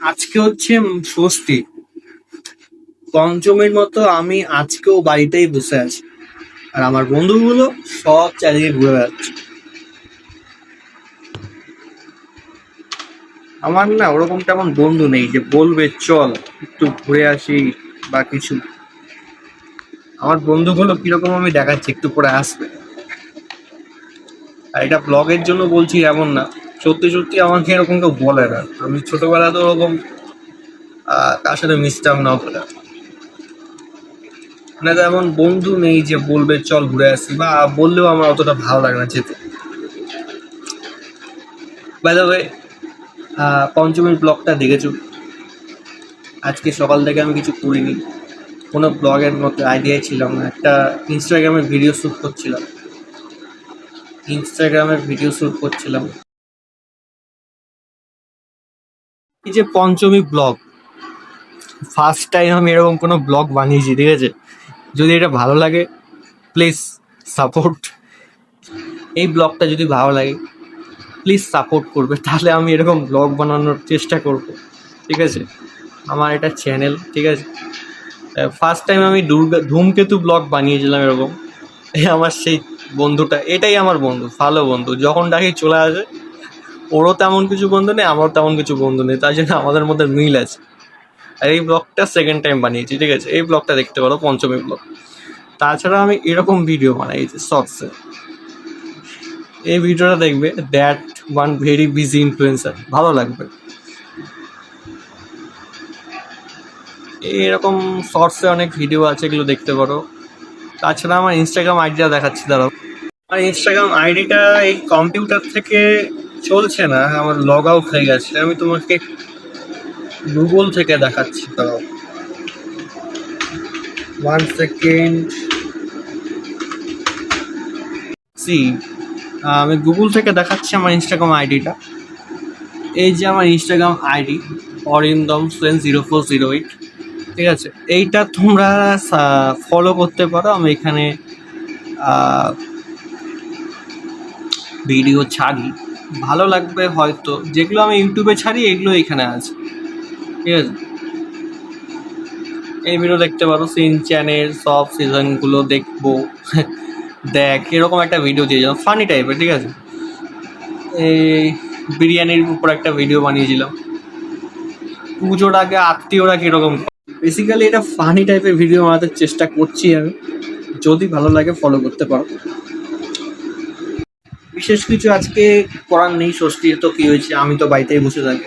আজকে হচ্ছে ষষ্ঠী পঞ্চমীর মতো আমি আজকেও বাড়িতেই বসে আছি। আর আমার বন্ধুগুলো সব চারিদিকে ঘুরে বেড়াচ্ছে। আমার না ওরকম তেমন বন্ধু নেই যে বলবে, চল, একটু ঘুরে আসি বা কিছু। আমার বন্ধুগুলো কীরকম আমি দেখাচ্ছি, একটু পরে আসবে। আর এটা ব্লগের জন্য বলছি এমন না। সত্যি সত্যি আমাকে এরকম কেউ বলে না। আমি ছোটবেলা তো ওরকম কার সাথে মিশতাম না অতটা মানে এমন বন্ধু নেই যে বলবে, চল ঘুরে আসি। বা বললেও আমার অতটা ভালো লাগে না যেতে। বাই দ্য পঞ্চমীর ব্লগটা দেখেছ? আজকে সকাল থেকে আমি কিছু করিনি। কোনো ব্লগের মতো আইডিয়াই ছিলাম না। একটা ইনস্টাগ্রামে ভিডিও শ্যুট করছিলাম। ইনস্টাগ্রামের ভিডিও শ্যুট করছিলাম। এই যে পঞ্চমী ব্লগ ফার্স্ট টাইম আমি এরকম কোনো ব্লগ বানিয়েছি, ঠিক আছে? যদি এটা ভালো লাগে প্লিজ সাপোর্ট এই ব্লগটা যদি ভালো লাগে প্লিজ সাপোর্ট করবে, তাহলে আমি এরকম ব্লগ বানানোর চেষ্টা করব, ঠিক আছে? আমার এটা চ্যানেল ঠিক আছে? ফার্স্ট টাইম আমি দুর্গা, ধূমকেতু ব্লগ বানিয়েছিলাম এরকম। আমার সেই বন্ধুটা, এটাই আমার বন্ধু, ভালো বন্ধু। যখন ডাকি চলে আসে ওরও তেমন কিছু বন্ধু নেই, আমারও তেমন কিছু বন্ধু নেই তাই জন্য আমাদের মধ্যে মিল আছে। আর এই ব্লগটা সেকেন্ড টাইম বানিয়েছি, ঠিক আছে? এই ব্লগটা দেখতে পারো, পঞ্চমী ব্লগ তাছাড়া আমি এরকম ভিডিও বানাই, এই শর্টসে এই ভিডিওটা দেখবে that one very busy influencer ভালো লাগবে। এরকম শর্টসে অনেক ভিডিও আছে, এগুলো দেখতে পারো। তাছাড়া আমার ইনস্টাগ্রাম আইডিটা দেখাচ্ছি, দাঁড়াও। আমার ইনস্টাগ্রাম আইডিটা এই কম্পিউটার থেকে চলছে না, আমার লগ আউট হয়ে গেছে, আমি তোমাকে গুগল থেকে দেখাচ্ছি, দাঁড়াও। ওয়ান সেকেন্ড সি আমি গুগল থেকে দেখাচ্ছি আমার ইনস্টাগ্রাম আইডিটা এই যে আমার Instagram ID Arindam Sen zero four zero eight ঠিক আছে, এইটা তোমরা ফলো করতে পারো। আমি এখানে ভিডিও ছাড়ি। ভালো লাগবে হয়তো। যেগুলো আমি ইউটিউবে ছাড়ি এগুলো এখানে আছে। ঠিক আছে? এই ভিডিও দেখতে পারো সিন চ্যানেল সব সিজনগুলো দেখব। দেখ, এরকম একটা ভিডিও দিয়েছিলাম ফানি টাইপের ঠিক আছে? এই বিরিয়ানির উপর একটা ভিডিও বানিয়েছিলাম। পুজোর আগে আত্মীয়রা কীরকম বেসিক্যালি এটা ফানি টাইপের ভিডিও বানাতে চেষ্টা করছি আমি। যদি ভালো লাগে ফলো করতে পারো। বিশেষ কিছু আজকে করার নেই, ষষ্ঠীর তো কি হয়েছে, আমি তো বাড়িতেই বসে থাকি।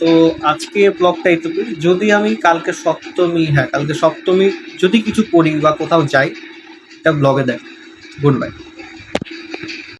তো আজকে ব্লগটা এইটুকু যদি আমি কালকে সপ্তমী হ্যাঁ কালকে সপ্তমী যদি কিছু করি বা কোথাও যাই এটা ব্লগে দেখ। Good bye.